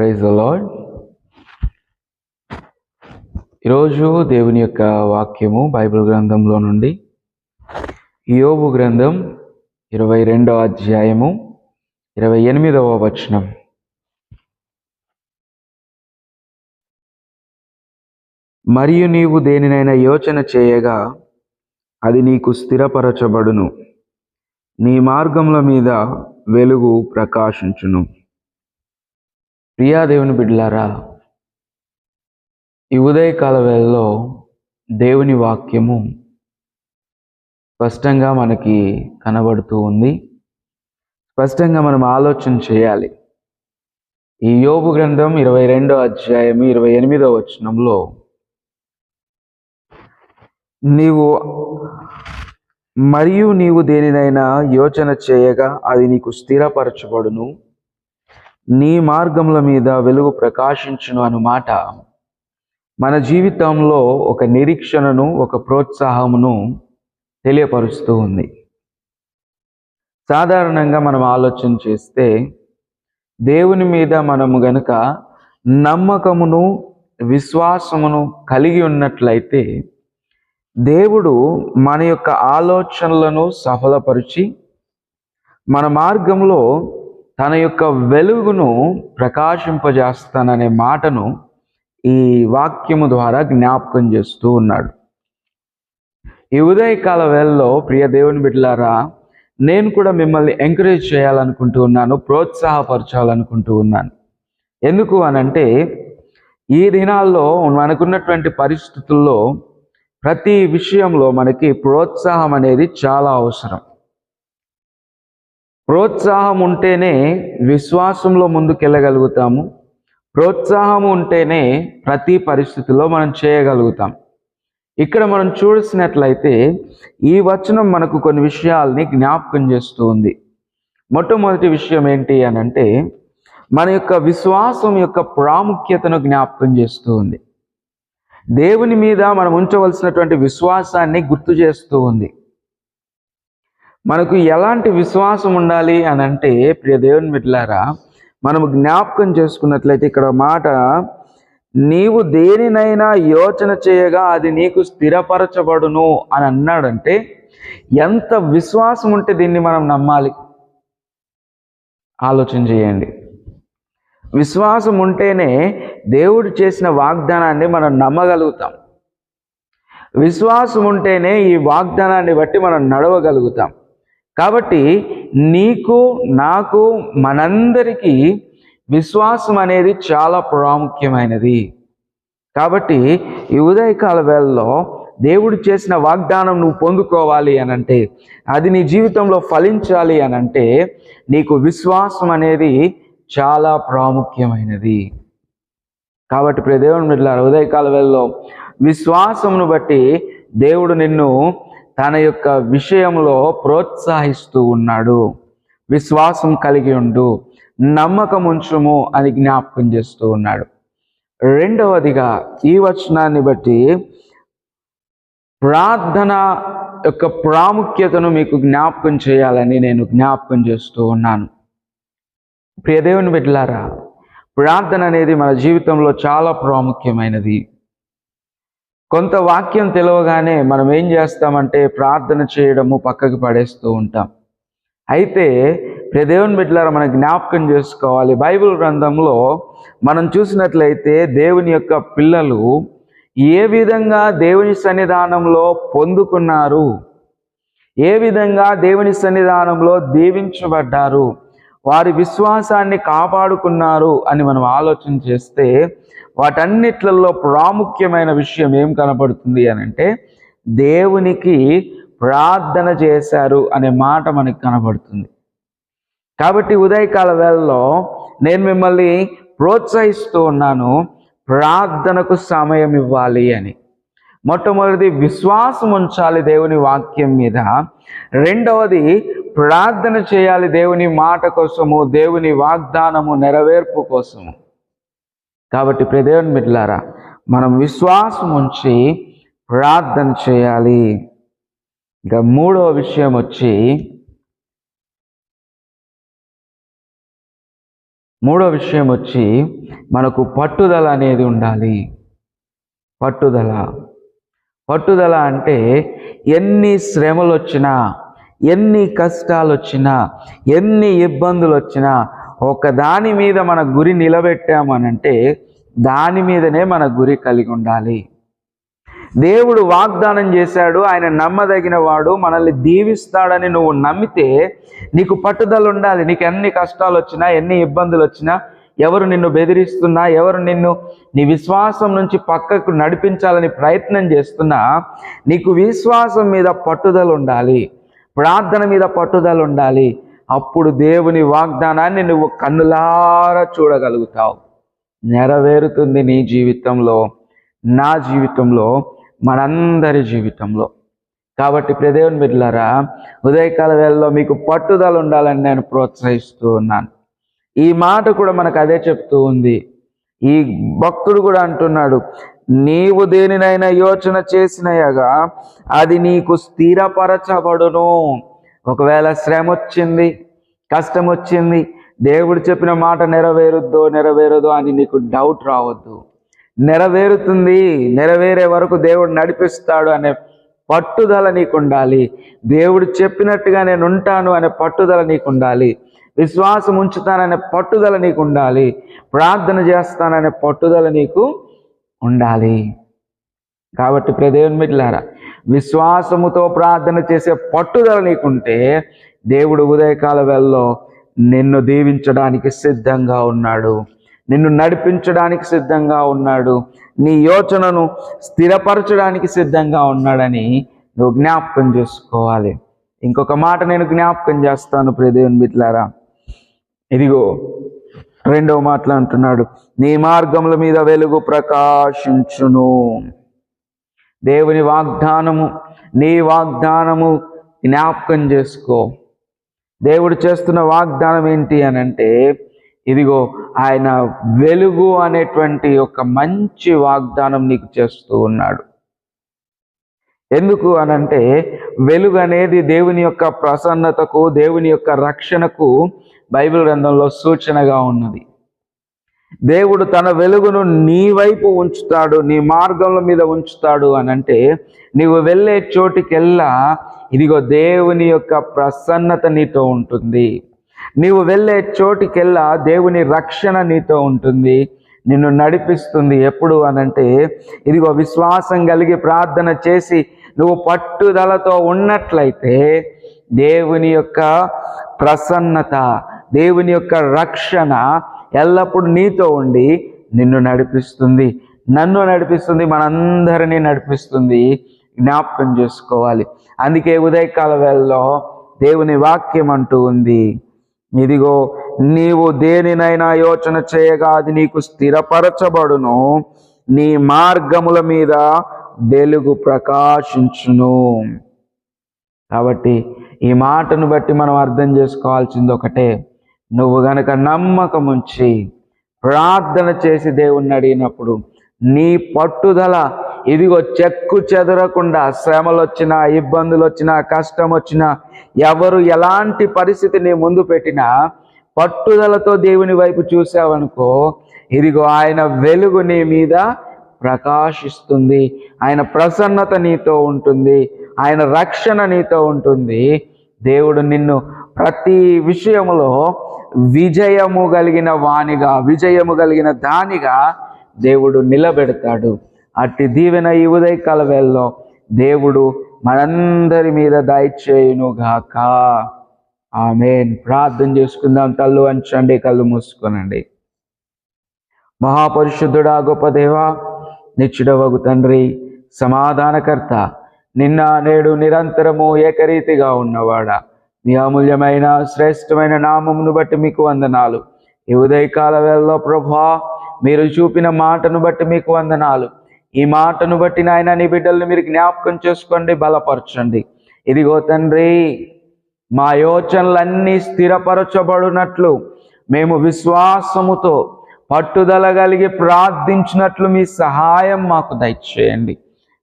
Praise lord ఈరోజు దేవుని యొక్క వాక్యము బైబిల్ గ్రంథంలో నుండి యోబు గ్రంథం ఇరవై రెండవ అధ్యాయము ఇరవై ఎనిమిదవ వచనం. మరియు నీవు దేనినైనా యోచన చేయగా అది నీకు స్థిరపరచబడును. నీ మార్గముల మీద వెలుగు ప్రకాశించును. ప్రియా దేవుని బిడ్డలారా ఈ ఉదయకాల వేళలో దేవుని వాక్యము స్పష్టంగా మనకి కనబడుతూ ఉంది. స్పష్టంగా మనం ఆలోచన చేయాలి. ఈ యోగు గ్రంథం ఇరవై రెండో అధ్యాయం ఇరవై ఎనిమిదో వచనంలో నీవు మరియు నీవు దేనినైనా యోచన చేయగా అది నీకు స్థిరపరచబడును. నీ మార్గముల మీద వెలుగు ప్రకాశించును అన్నమాట మన జీవితంలో ఒక నిరీక్షణను ఒక ప్రోత్సాహమును తెలియపరుస్తూ ఉంది. సాధారణంగా మనం ఆలోచన చేస్తే దేవుని మీద మనము గనుక నమ్మకమును విశ్వాసమును కలిగి ఉన్నట్లయితే దేవుడు మన యొక్క ఆలోచనలను సఫలపరిచి మన మార్గంలో తన యొక్క వెలుగును ప్రకాశింపజేస్తాననే మాటను ఈ వాక్యము ద్వారా జ్ఞాపకం చేస్తూ ఉన్నాడు. ఈ ఉదయకాల వేళలో ప్రియ దేవుని బిడ్డలారా నేను కూడా మిమ్మల్ని ఎంకరేజ్ చేయాలనుకుంటూ ఉన్నాను ప్రోత్సాహపరచాలనుకుంటూ ఉన్నాను. ఎందుకు అనంటే ఈ దినాల్లో మనకున్నటువంటి పరిస్థితుల్లో ప్రతి విషయంలో మనకి ప్రోత్సాహం అనేది చాలా అవసరం. ప్రోత్సాహం ఉంటేనే విశ్వాసంలో ముందుకెళ్ళగలుగుతాము. ప్రోత్సాహం ఉంటేనే ప్రతి పరిస్థితిలో మనం చేయగలుగుతాం. ఇక్కడ మనం చూసినట్లయితే ఈ వచనం మనకు కొన్ని విషయాల్ని జ్ఞాపకం చేస్తూ ఉంది. మొట్టమొదటి విషయం ఏంటి అని అంటే మన యొక్క విశ్వాసం యొక్క ప్రాముఖ్యతను జ్ఞాపకం చేస్తూ ఉంది. దేవుని మీద మనం ఉంచవలసినటువంటి విశ్వాసాన్ని గుర్తు చేస్తూ ఉంది. మనకు ఎలాంటి విశ్వాసం ఉండాలి అని అంటే ప్రియ దేవుని బిడ్డలారా మనము జ్ఞాపకం చేసుకున్నట్లయితే ఇక్కడ మాట నీవు దేనినైనా యోచన చేయగా అది నీకు స్థిరపరచబడును అని అన్నాడంటే ఎంత విశ్వాసం ఉంటే దీన్ని మనం నమ్మాలి? ఆలోచన చేయండి. విశ్వాసం ఉంటేనే దేవుడు చేసిన వాగ్దానాన్ని మనం నమ్మగలుగుతాం. విశ్వాసం ఉంటేనే ఈ వాగ్దానాన్ని బట్టి మనం నడవగలుగుతాం. కాబట్టి నీకు నాకు మనందరికీ విశ్వాసం అనేది చాలా ప్రాముఖ్యమైనది. కాబట్టి ఈ ఉదయకాల వేళలో దేవుడు చేసిన వాగ్దానం నువ్వు పొందుకోవాలి అని అంటే అది నీ జీవితంలో ఫలించాలి అని అంటే నీకు విశ్వాసం అనేది చాలా ప్రాముఖ్యమైనది. కాబట్టి ప్రియ మిట్ల ఉదయకాల వేళలో విశ్వాసమును బట్టి దేవుడు నిన్ను తన యొక్క విషయంలో ప్రోత్సహిస్తూ ఉన్నాడు. విశ్వాసం కలిగి ఉండు నమ్మకం ఉంచుము అని జ్ఞాపకం చేస్తూ ఉన్నాడు. రెండవదిగా ఈ వచనాన్ని బట్టి ప్రార్థన యొక్క ప్రాముఖ్యతను మీకు జ్ఞాపకం చేయాలని నేను జ్ఞాపకం చేస్తూ ఉన్నాను. ప్రియదేవుని బిడ్డలారా ప్రార్థన అనేది మన జీవితంలో చాలా ప్రాముఖ్యమైనది. కొంత వాక్యం తెలవగానే మనం ఏం చేస్తామంటే ప్రార్థన చేయడము పక్కకి పడేస్తూ ఉంటాం. అయితే దేవుని బిడ్డలారా మనం జ్ఞాపకం చేసుకోవాలి. బైబిల్ గ్రంథంలో మనం చూసినట్లయితే దేవుని యొక్క పిల్లలు ఏ విధంగా దేవుని సన్నిధానంలో పొందుకున్నారు? ఏ విధంగా దేవుని సన్నిధానంలో దీవించబడ్డారు? వారి విశ్వాసాన్ని కాపాడుకున్నారు అని మనం ఆలోచన చేస్తే వాటన్నిట్లలో ప్రాముఖ్యమైన విషయం ఏం కనపడుతుంది అని అంటే దేవునికి ప్రార్థన చేశారు అనే మాట మనకి కనబడుతుంది కాబట్టి ఉదయకాల వేళలో నేను మిమ్మల్ని ప్రోత్సహిస్తూ ఉన్నాను ప్రార్థనకు సమయం ఇవ్వాలి అని. మొట్టమొదటిది విశ్వాసం ఉంచాలి దేవుని వాక్యం మీద. రెండవది ప్రార్థన చేయాలి దేవుని మాట కోసము దేవుని వాగ్దానము నెరవేర్పు కోసము. కాబట్టి ప్రదేవన్ మిట్లారా మనం విశ్వాసం ఉంచి ప్రార్థన చేయాలి. ఇంకా మూడవ విషయం వచ్చి మూడో విషయం వచ్చి మనకు పట్టుదల అనేది ఉండాలి. పట్టుదల. పట్టుదల అంటే ఎన్ని శ్రమలు వచ్చినా ఎన్ని కష్టాలు వచ్చినా ఎన్ని ఇబ్బందులు వచ్చినా ఒక దాని మీద మన గురి నిలబెట్టామనంటే దాని మీదనే మన గురి కలిగి ఉండాలి దేవుడు వాగ్దానం చేశాడు ఆయన నమ్మదగిన వాడు మనల్ని దీవిస్తాడని నువ్వు నమ్మితే నీకు పట్టుదల ఉండాలి నీకు ఎన్ని కష్టాలు వచ్చినా ఎన్ని ఇబ్బందులు వచ్చినా ఎవరు నిన్ను బెదిరిస్తున్నా ఎవరు నిన్ను నీ విశ్వాసం నుంచి పక్కకు నడిపించాలని ప్రయత్నం చేస్తున్నా నీకు విశ్వాసం మీద పట్టుదల ఉండాలి ప్రార్థన మీద పట్టుదల ఉండాలి. అప్పుడు దేవుని వాగ్దానాన్ని నువ్వు కన్నులారా చూడగలుగుతావు. నెరవేరుతుంది నీ జీవితంలో నా జీవితంలో మనందరి జీవితంలో. కాబట్టి ప్రదేవుని బిడ్డలారా ఉదయకాల వేళలో మీకు పట్టుదల ఉండాలని నేను ప్రోత్సహిస్తూ ఉన్నాను. ఈ మాట కూడా మనకు అదే చెప్తూ ఉంది. ఈ భక్తుడు కూడా అంటున్నాడు నీవు దేనినైనా యోచన చేసినయగా అది నీకు స్థిరపరచబడును. ఒకవేళ శ్రమ వచ్చింది కష్టం వచ్చింది దేవుడు చెప్పిన మాట నెరవేరుద్దో నెరవేరదో అని నీకు డౌట్ రావద్దు. నెరవేరుతుంది నెరవేరే వరకు దేవుడు నడిపిస్తాడు అనే పట్టుదల నీకు ఉండాలి దేవుడు చెప్పినట్టుగా నేను ఉంటాను అనే పట్టుదల నీకు ఉండాలి విశ్వాసం ఉంచుతాననే పట్టుదల నీకు ఉండాలి ప్రార్థన చేస్తాననే పట్టుదల నీకు ఉండాలి. కాబట్టి ప్రదేవుని మిట్లారా విశ్వాసముతో ప్రార్థన చేసే పట్టుదల నీకుంటే దేవుడు ఉదయకాల వెళ్ళలో నిన్ను దీవించడానికి సిద్ధంగా ఉన్నాడు. నిన్ను నడిపించడానికి సిద్ధంగా ఉన్నాడు. నీ యోచనను స్థిరపరచడానికి సిద్ధంగా ఉన్నాడని నువ్వు జ్ఞాపకం చేసుకోవాలి. ఇంకొక మాట నేను జ్ఞాపకం చేస్తాను ప్రదేవుని మిట్లారా ఇదిగో రెండవ మాటలు అంటున్నాడు నీ మార్గముల మీద వెలుగు ప్రకాశించును. దేవుని వాగ్దానము నీ వాగ్దానము జ్ఞాపకం చేసుకో. దేవుడు చేస్తున్న వాగ్దానం ఏంటి అని అంటే ఇదిగో ఆయన వెలుగు అనేటువంటి ఒక మంచి వాగ్దానం నీకు చేస్తూ ఉన్నాడు. ఎందుకు అనంటే వెలుగు అనేది దేవుని యొక్క ప్రసన్నతకు దేవుని యొక్క రక్షణకు బైబిల్ గ్రంథంలో సూచనగా ఉన్నది. దేవుడు తన వెలుగును నీ వైపు ఉంచుతాడు నీ మార్గంల మీద ఉంచుతాడు అని అంటే నీవు వెళ్ళే చోటికెల్లా ఇదిగో దేవుని యొక్క ప్రసన్నత నీతో ఉంటుంది. నీవు వెళ్ళే చోటికెల్లా దేవుని రక్షణ నీతో ఉంటుంది. నిన్ను నడిపిస్తుంది ఎప్పుడు అనంటే ఇదిగో విశ్వాసం కలిగి ప్రార్థన చేసి నువ్వు పట్టుదలతో ఉన్నట్లయితే దేవుని యొక్క ప్రసన్నత దేవుని యొక్క రక్షణ ఎల్లప్పుడూ నీతో ఉండి నిన్ను నడిపిస్తుంది. నన్ను నడిపిస్తుంది మనందరినీ నడిపిస్తుంది. జ్ఞాపకం చేసుకోవాలి. అందుకే ఉదయకాల వేళలో దేవుని వాక్యం అంటూ ఉంది. ఇదిగో నీవు దేనినైనా యోచన చేయగా అది నీకు స్థిరపరచబడును. నీ మార్గముల మీద వెలుగు ప్రకాశించును. కాబట్టి ఈ మాటను బట్టి మనం అర్థం చేసుకోవాల్సింది ఒకటే. నువ్వు గనక నమ్మకం ఉంచి ప్రార్థన చేసి దేవుణ్ణి అడిగినప్పుడు నీ పట్టుదల ఇదిగో చెక్కు చెదరకుండా శ్రమలు వచ్చినా ఇబ్బందులు వచ్చినా కష్టం వచ్చినా ఎవరు ఎలాంటి పరిస్థితి నీ ముందు పెట్టినా పట్టుదలతో దేవుని వైపు చూసావనుకో ఇదిగో ఆయన వెలుగు నీ మీద ప్రకాశిస్తుంది. ఆయన ప్రసన్నత నీతో ఉంటుంది. ఆయన రక్షణ నీతో ఉంటుంది. దేవుడు నిన్ను ప్రతి విషయంలో విజయము కలిగిన వాణిగా విజయము కలిగిన దానిగా దేవుడు నిలబెడతాడు. అట్టి దీవెన ఈ ఉదయకాల వేళలో దేవుడు మనందరి మీద దయచేయునుగాక ఆమెన్. ప్రార్థన చేసుకుందాం. తల్లు అంచండి కళ్ళు మూసుకోనండి. మహాపరిశుద్ధుడా గొప్ప దేవ నిచ్చుడవగు తండ్రి సమాధానకర్త నిన్న నేడు నిరంతరము ఏకరీతిగా ఉన్నవాడా. మీ అమూల్యమైన శ్రేష్టమైన నామమును బట్టి మీకు వందనాలు. ఈ ఉదయకాల వేళలో ప్రభా మీరు చూపిన మాటను బట్టి మీకు వందనాలు. ఈ మాటను బట్టి నాయన నీ బిడ్డల్ని మీరు జ్ఞాపకం చేసుకోండి బలపరచండి. ఇదిగో తండ్రి మా యోచనలన్నీ స్థిరపరచబడినట్లు మేము విశ్వాసముతో పట్టుదల కలిగి ప్రార్థించినట్లు మీ సహాయం మాకు దయచేయండి.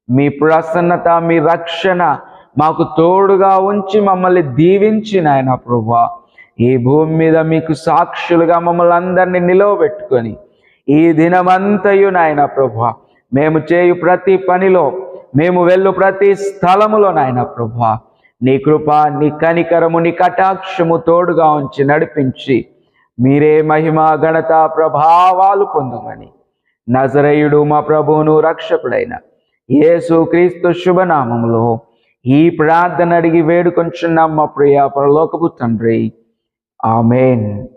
మీ ప్రసన్నత మీ రక్షణ మాకు తోడుగా ఉంచి మమ్మల్ని దీవించి నాయన ప్రభా. ఈ భూమి మీద మీకు సాక్షులుగా మమ్మల్ని అందరినీ నిలవబెట్టుకొని ఈ దినమంతయు నాయన ప్రభా మేము చేయు ప్రతి పనిలో మేము వెళ్ళు ప్రతి స్థలములో నాయన ప్రభా. నీ కృప నీ కనికరము నీ కటాక్షము తోడుగా ఉంచి నడిపించి మీరే మహిమ ఘనత ప్రభావాలు పొందుమని. నజరయుడు మా ప్రభువును రక్షకుడైన యేసు క్రీస్తు శుభనామములో ఈ ప్రార్థన అడిగి వేడుకొంచున్నాం మా ప్రియ పరలోకపు తండ్రి. ఆమెన్.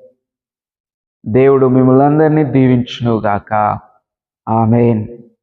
దేవుడు మిమ్మల్ని అందరినీ దీవించునుగాక. ఆమెన్.